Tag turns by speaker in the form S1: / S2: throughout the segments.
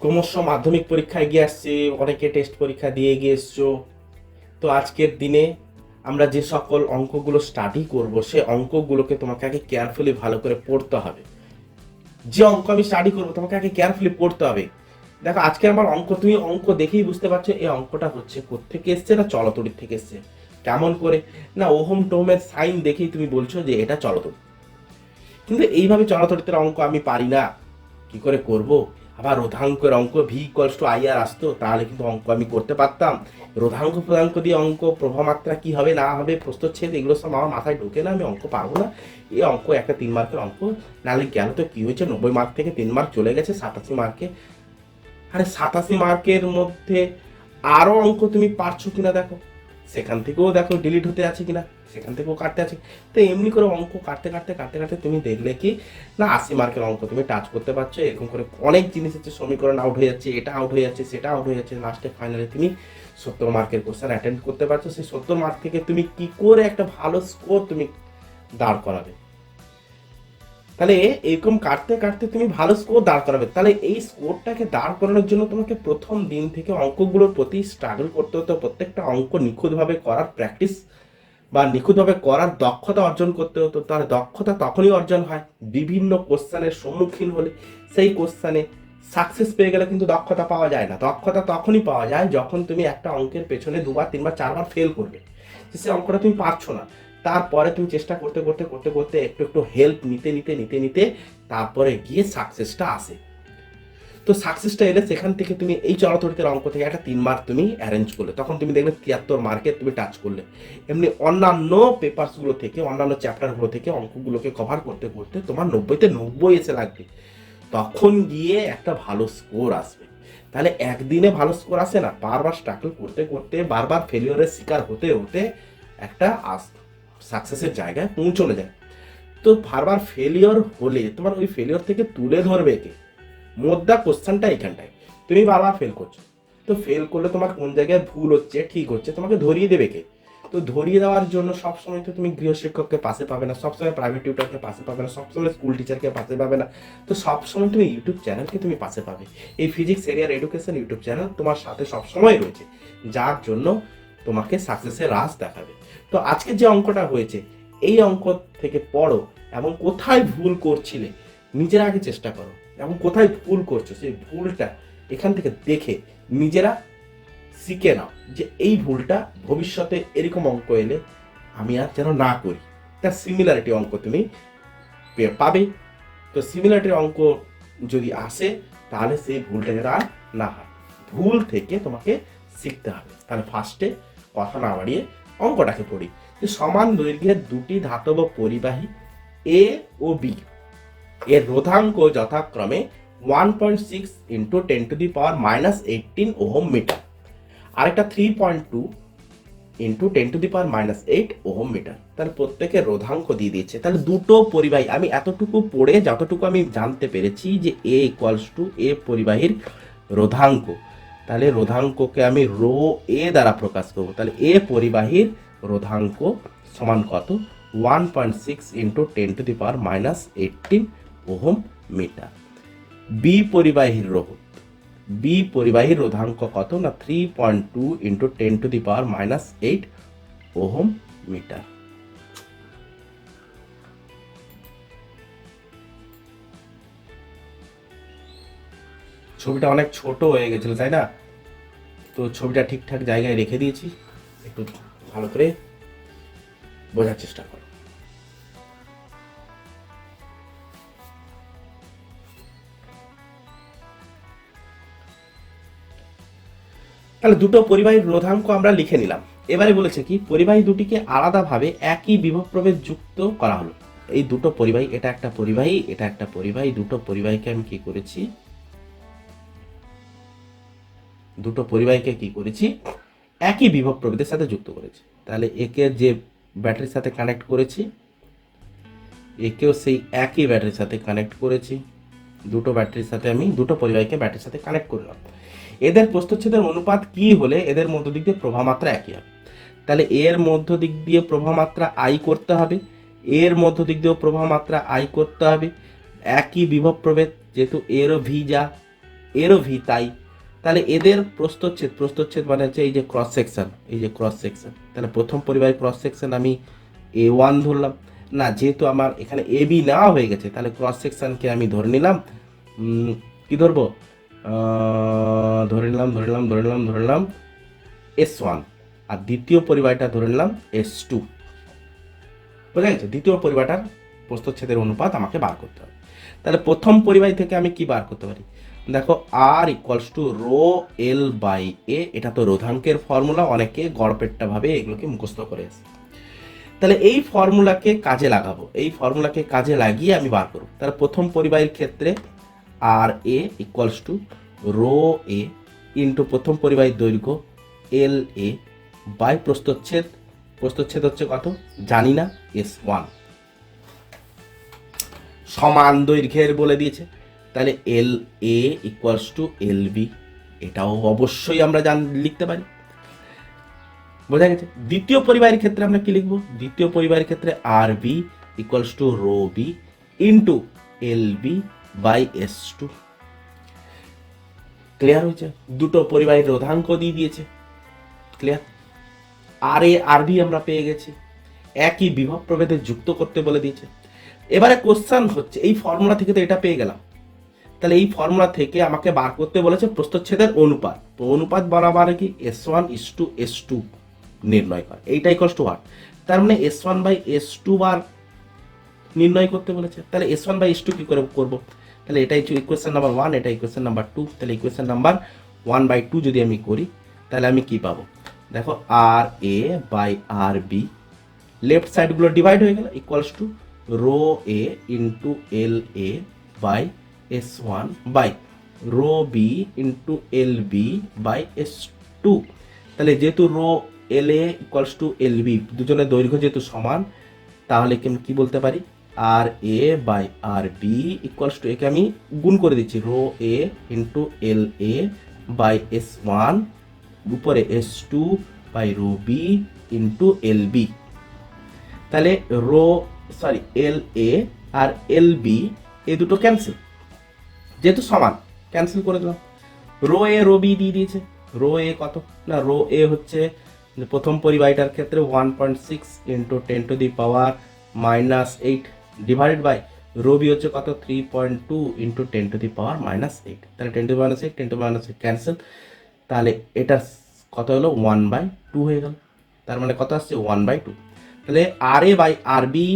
S1: ক্রমশ মাধ্যমিক পরীক্ষা এগিয়ে আসছে, অনেকে টেস্ট পরীক্ষা দিয়ে এগিয়ে এসছো। তো আজকের দিনে আমরা যে সকল অঙ্কগুলো স্টাডি করব সে অঙ্কগুলোকে তোমাকে আগে কেয়ারফুলি ভালো করে পড়তে হবে। যে অঙ্ক আমি স্টাডি করব, তোমাকে আগে কেয়ারফুলি পড়তে হবে। দেখো আজকে আমার অঙ্ক, তুমি অঙ্ক দেখেই বুঝতে পারছ, এই অঙ্কটা হচ্ছে কোত্থেকে এসছে না চলতড়ির থেকে এসছে? কেমন করে? না, ওহম টোমের সাইন দেখেই তুমি বলছো যে এটা চলতড়ি। কিন্তু এইভাবে চলতড়িতে অঙ্ক আমি পারি না। কি করে করব? আবার রোধাঙ্কের অঙ্ক V equals to I R আসতো, তাহলে কিন্তু অঙ্ক আমি করতে পারতাম। রোধাঙ্ক প্রধাঙ্ক দিয়ে অঙ্ক প্রভামাত্রা কি হবে, না হবে, প্রস্তচ্ছেদ, এগুলো সব আমার মাথায় ঢোকে না, আমি অঙ্ক পারব না। এই অঙ্ক একটা তিন মার্কের অঙ্ক, নাহলে গেল তো কি হয়েছে? নব্বই মার্ক থেকে তিন মার্ক চলে গেছে, সাতাশি মার্কে। আরে সাতাশি মার্কের মধ্যে আরও অঙ্ক তুমি পারছ কিনা দেখো। সেখান থেকেও দেখো ডিলিট হতে আছে কিনা। সেখান থেকেও কাটতে আছে। তো এমনি করে অঙ্ক কাটতে কাটতে কাটতে কাটতে তুমি দেখলে কি, না, আশি মার্কের অঙ্ক তুমি টাচ করতে পারছ, এরকম করে অনেক জিনিস হচ্ছে সমীকরণ আউট হয়ে যাচ্ছে, এটা আউট হয়ে যাচ্ছে, সেটা আউট হয়ে যাচ্ছে লাস্টে ফাইনালে তুমি সত্তর মার্কের কোশ্চেন অ্যাটেন্ড করতে পারছ। সেই সত্তর মার্ক থেকে তুমি কি করে একটা ভালো স্কোর তুমি দাঁড় করাবে? তাহলে এরকম কাটতে কাটতে তুমি ভালো স্কোর দাঁড় করাবে। তাহলে এই স্কোরটাকে দাঁড় করানোর জন্য তোমাকে প্রথম দিন থেকে অঙ্কগুলোর প্রতি স্ট্রাগল করতে হতো, প্রত্যেকটা অঙ্ক নিখুঁতভাবে করার প্র্যাকটিস বা নিখুঁতভাবে করার দক্ষতা অর্জন করতে হতো, তার দক্ষতা তখনই অর্জন হয় বিভিন্ন কোশ্চানের সম্মুখীন হলে। সেই কোশ্চানে সাকসেস পেয়ে গেলে কিন্তু দক্ষতা পাওয়া যায় না। দক্ষতা তখনই পাওয়া যায় যখন তুমি একটা অঙ্কের পেছনে দুবার, তিনবার, চারবার ফেল করবে। সে অঙ্কটা তুমি পারছ না। তারপরে তুমি চেষ্টা করতে করতে করতে করতে একটু একটু হেল্প নিতে নিতে নিতে নিতে তারপরে গিয়ে সাকসেসটা আসে। তো সাকসেসটা এলে সেখান থেকে তুমি এই চলতরিতের অঙ্ক থেকে একটা তিন মার্ক তুমি অ্যারেঞ্জ করলে। তখন তুমি দেখবে তিয়াত্তর মার্কে তুমি টাচ করলে। এমনি অন্যান্য পেপারসগুলো থেকে, অন্যান্য চ্যাপ্টারগুলো থেকে অঙ্কগুলোকে কভার করতে করতে তোমার নব্বইতে নব্বই এসে লাগবে। তখন গিয়ে একটা ভালো স্কোর আসবে। তাহলে একদিনে ভালো স্কোর আসে না, বারবার স্ট্রাগল করতে করতে, বারবার ফেলিওরের শিকার হতে হতে একটা আস সাকসেসের জায়গায় পৌঁছলে যায়। তো বারবার ফেলিওর হলে তোমার ওই ফেলিওর থেকে তুলে ধরবে কে? মোদ্দা কোশ্চেনটা এখানটায় তুমি বারবার ফেল করছ। তো ফেল করলে তোমার কোন জায়গায় ভুল হচ্ছে, ঠিক হচ্ছে, তোমাকে ধরিয়ে দেবে কে? তো ধরিয়ে দেওয়ার জন্য সবসময় তো তুমি গৃহশিক্ষককে পাশে পাবে না, সবসময় প্রাইভেট টিউটারকে পাশে পাবে না, সবসময় স্কুল টিচারকে পাশে পাবে না। তো সবসময় তুমি ইউটিউব চ্যানেলকে তুমি পাশে পাবে। এই ফিজিক্স এরিয়ার এডুকেশন ইউটিউব চ্যানেল তোমার সাথে সবসময় রয়েছে। যার জন্য তোমাকে সাকসেসের রাস দেখাবে। তো আজকে যে অঙ্কটা হয়েছে, এই অঙ্ক থেকে পড়ো এবং কোথায় ভুল করছিলে, নিজেরা আগে চেষ্টা করো। এবং কোথায় ভুল করছ, সেই ভুলটা এখান থেকে দেখে নিজেরা শিখে নাও যে এই ভুলটা ভবিষ্যতে এরকম অঙ্ক এলে আমি আর যেন না করি। তার সিমিলারিটি অঙ্ক তুমি পাবে। তো সিমিলারিটি অঙ্ক যদি আসে, তাহলে সেই ভুলটা যেন আর না হয়। ভুল থেকে তোমাকে শিখতে হবে। তাহলে ফার্স্টে কথা না বাড়িয়ে অঙ্কটাকে পড়ি। সমান দৈর্ঘ্যের দুটি ধাতব পরিবাহী এ ও বি এর রোধাঙ্ক যথাক্রমে one point six into ten to the power minus eighteen ohm metre আরেকটা three point two into ten to the power minus eight ohm metre তাহলে প্রত্যেকে রোধাঙ্ক দিয়ে দিয়েছে। তাহলে দুটো পরিবাহী, আমি এতটুকু পড়ে যতটুকু আমি জানতে পেরেছি যে এ ইকুয়ালস টু এ পরিবাহীর রোধাঙ্ক। তাহলে রোধাঙ্ককে আমি রো এ দ্বারা প্রকাশ করব। তাহলে এ পরিবাহীর রোধাঙ্ক সমান কত? One point six into ten to the power minus eighteen ohm metre B পরিবাহীর রোধ। বি পরিবাহীর রোধাঙ্ক কত? না three point two into ten to the power minus eight ohm metre ছবিটা অনেক ছোট হয়ে গেছিল, তাই না? তো ছবিটা ঠিকঠাক জায়গায় রেখে দিয়েছি। একটু ভালো করে বোঝার চেষ্টা করো। তাহলে দুটো পরিবাহীর রোধাঙ্ক আমরা লিখে নিলাম। এবারে বলেছে কি, পরিবাহী দুটিকে আলাদাভাবে একই বিভব প্রভেদ যুক্ত করা হলো। এই দুটো পরিবাহী, এটা একটা পরিবাহী, এটা একটা পরিবাহী দুটো পরিবাহীকে আমি কি করেছি? দুটো পরিবাহীকে কি করেছি? একই বিভব প্রভেদের সাথে যুক্ত করেছি। তাহলে একে যে ব্যাটারির সাথে কানেক্ট করেছি, একেও সেই একই ব্যাটারির সাথে কানেক্ট করেছি। দুটো ব্যাটারির সাথে আমি, দুটো পরিবাহীকে ব্যাটারির সাথে কানেক্ট করলাম। এদের প্রস্থচ্ছেদের অনুপাত কি হলে এদের মধ্য দিক দিয়ে প্রবাহ মাত্রা একই হবে? তাহলে এর মধ্য দিক দিয়ে প্রবাহ মাত্রা আই করতে হবে, এর মধ্য দিক দিয়েও প্রবাহ মাত্রা আই করতে হবে, একই বিভব প্রভেদ, যেহেতু এরও ভি যা, এরও ভি তাই। তাহলে এদের প্রস্তচ্ছেদ প্রস্তচ্ছেদ মানে হচ্ছে এই যে ক্রস সেকশন এই যে ক্রস সেকশন তাহলে প্রথম পরিবারের ক্রস সেকশন আমি এ ওয়ান ধরলাম। না, যেহেতু আমার এখানে এ বি নেওয়া হয়ে গেছে, তাহলে ক্রস সেকশনকে আমি ধরে নিলাম। কি ধরবো? ধরে নিলাম ধরে নিলাম ধরে নিলাম ধরে নিলাম এস ওয়ান আর দ্বিতীয় পরিবারটা ধরে নিলাম এস টু বোঝা গেছে দ্বিতীয় পরিবারটার প্রস্তচ্ছেদের অনুপাত আমাকে বার করতে হবে। তাহলে প্রথম পরিবাহী থেকে আমি কি বার করতে পারি? দেখো R equals to rho L by A এটা তো রোধাঙ্কের ফর্মুলা, অনেকে গড়পেটটা ভাবে এগুলোকে মুখস্থ করে আসে তাহলে এই ফর্মুলাকে কাজে লাগাবো, এই ফর্মুলাকে কাজে লাগিয়ে আমি বার করব। তাহলে প্রথম পরিবাহীর ক্ষেত্রে R A equals to rho A into প্রথম পরিবাহীর দৈর্ঘ্য এল এ বাই প্রস্তচ্ছেদ প্রস্তচ্ছেদ হচ্ছে কত? জানি না এস ওয়ান সমান দৈর্ঘ্যের বলে দিয়েছে। তাহলে L A equals to L B এটাও অবশ্যই আমরা জান, লিখতে পারি। বোঝা গেছে? দ্বিতীয় পরিবারের ক্ষেত্রে আমরা কি লিখব? দ্বিতীয় পরিবারের ক্ষেত্রে R B equals to rho B into L B by S two. Clear হয়েছে? দুটো পরিবারের রোধাঙ্ক দিয়ে দিয়েছে। ক্লিয়ার আর এ আর বি আমরা পেয়ে গেছি। একই বিভব প্রভেদে যুক্ত করতে বলে দিয়েছে। এবারে কোশ্চান হচ্ছে, এই ফর্মুলা থেকে তো এটা পেয়ে গেলাম। তাহলে এই ফর্মুলা থেকে আমাকে বার করতে বলেছে প্রস্তচ্ছেদের অনুপাত। অনুপাত বরাবর কি? S one is to S two নির্ণয় করে। এইটাই কষ্ট ওয়ান তার মানে S one by S two বার নির্ণয় করতে বলেছে। তাহলে S one by S two কী করে করব? তাহলে এটাই ইকুয়েশন নাম্বার ওয়ান এটা ইকুয়েশন নাম্বার টু তাহলে equation number one by two যদি আমি করি, তাহলে আমি কি পাবো? দেখো R A by R B left সাইডগুলো ডিভাইড হয়ে গেল equals to rho A into L A by S one by rho B into L B by S two তাহলে যেহেতু rho L A equals to L B দুজনের দৈর্ঘ্য যেহেতু সমান, তাহলে কি আমি কি বলতে পারি? R A by R B equals to একে আমি গুণ করে দিচ্ছি। Rho A into L A by S one উপরে S two by rho B into L B তাহলে রো সরি এল এ আর এল বি এই দুটো ক্যান্সেল যেহেতু সমান ক্যান্সেল করে দিলাম। রো এ রো বি দিয়ে দিয়েছে। রো এ কত? না, রো এ হচ্ছে প্রথম পরিবাহিতার ক্ষেত্রে one point six into ten to the power minus eight divided by rho B হচ্ছে কত? Three point two into ten to the power minus eight তাহলে ten to minus eight ten to minus eight cancel তাহলে এটা কত হলো? One by two হয়ে গেল। তার মানে কত আসছে? ওয়ান বাই টু তাহলে R A by R B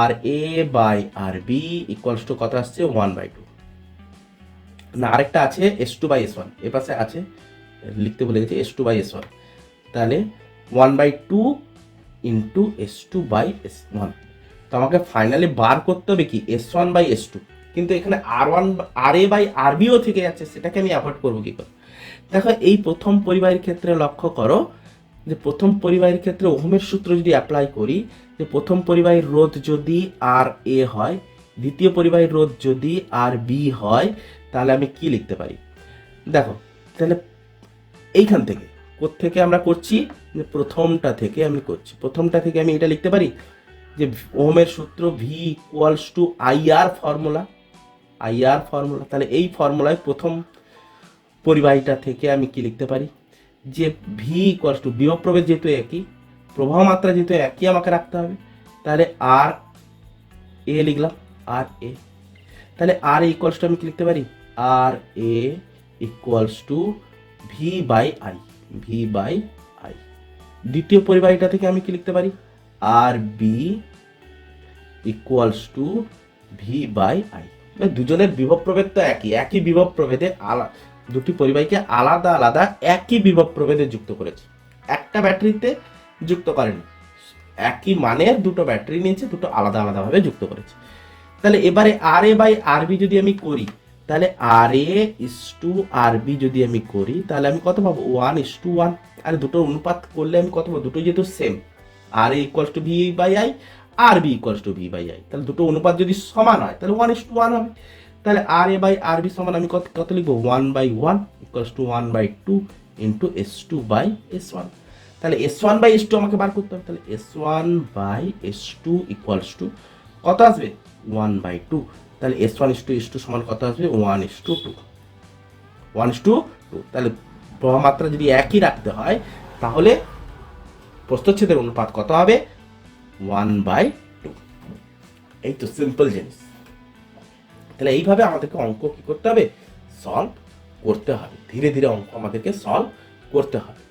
S1: R A by R B equals to কত আসছে? ওয়ান বাই টু না, আরেকটা আছে S two by S one এ পাশে আছে, লিখতে বলে গেছি S two by S one তাহলে one by two into S two by S one তো আমাকে ফাইনালি বার করতে হবে কি? S one by S two কিন্তু এখানে R one R A by R bio থেকে যাচ্ছে, সেটাকে আমি অ্যাভয়েড করব কি করে? দেখো, এই প্রথম পরিবারের ক্ষেত্রে লক্ষ্য করো যে প্রথম পরিবাহের ক্ষেত্রে ওহমের সূত্র যদি অ্যাপ্লাই করি, যে প্রথম পরিবাহীর রোধ যদি আর এ হয়, দ্বিতীয় পরিবাহীর রোধ যদি আর বি হয়, তাহলে আমি কি লিখতে পারি? দেখো, তাহলে এইখান থেকে থেকে আমরা করছি? যে প্রথমটা থেকে আমি করছি। প্রথমটা থেকে আমি এটা লিখতে পারি? যে ওহমের সূত্র V equals to IR formula IR formula তাহলে এই ফর্মুলায় প্রথম পরিবাহীটা থেকে আমি কি লিখতে পারি? যে ভি ইকুয়ালস টু বিভব প্রভেদ যেহেতু একই প্রবাহ মাত্রা যেহেতু একই আমাকে রাখতে হবে, তাহলে আর এ লিখলাম আর এ তাহলে আর এ ইকুয়ালস টু আমি কি লিখতে পারি? R A equals to V by I V by I দ্বিতীয় পরিবাহীটা থেকে আমি কি লিখতে পারি? R B equals to V by I দুজনের বিভব প্রভেদ তো একই একই বিভব প্রভেদে আলা, দুটি পরিবাহীকে আলাদা আলাদা একই বিভব প্রভেদে যুক্ত করেছে। একটা ব্যাটারিতে যুক্ত করেনি। একই মানের দুটো ব্যাটারি নিয়েছে, দুটো আলাদা আলাদাভাবে যুক্ত করেছে। তাহলে এবারে আর এ বাই আর বি যদি আমি করি, তাহলে R A is to R B যদি আমি করি, তাহলে আমি কত পাবো? ওয়ান ইস টু ওয়ান আর দুটো অনুপাত করলে আমি কত পাবো? দুটো যেহেতু same R A equals to V by I R B equals to V by I তাহলে দুটো অনুপাত যদি সমান হয়, তাহলে ওয়ান ইস টু ওয়ান হবে। তাহলে R A by R B সমান আমি কত কত লিখব? One by one equals to one by two into S two by S one তাহলে S one by S two আমাকে বার করতে হবে। তাহলে S one by S two equals to কত আসবে? ওয়ান বাই টু তাহলে S one S two S two সমান কত আসবে? One S two two one is to two two প্রবাহ মাত্রা যদি একই রাখতে হয়, তাহলে প্রস্তচ্ছেদের অনুপাত কত হবে? ওয়ান বাই টু এই তো সিম্পল জিনিস। তাহলে এইভাবে আমাদেরকে অঙ্ক কী করতে হবে? সলভ করতে হবে। ধীরে ধীরে অঙ্ক আমাদেরকে সলভ করতে হবে।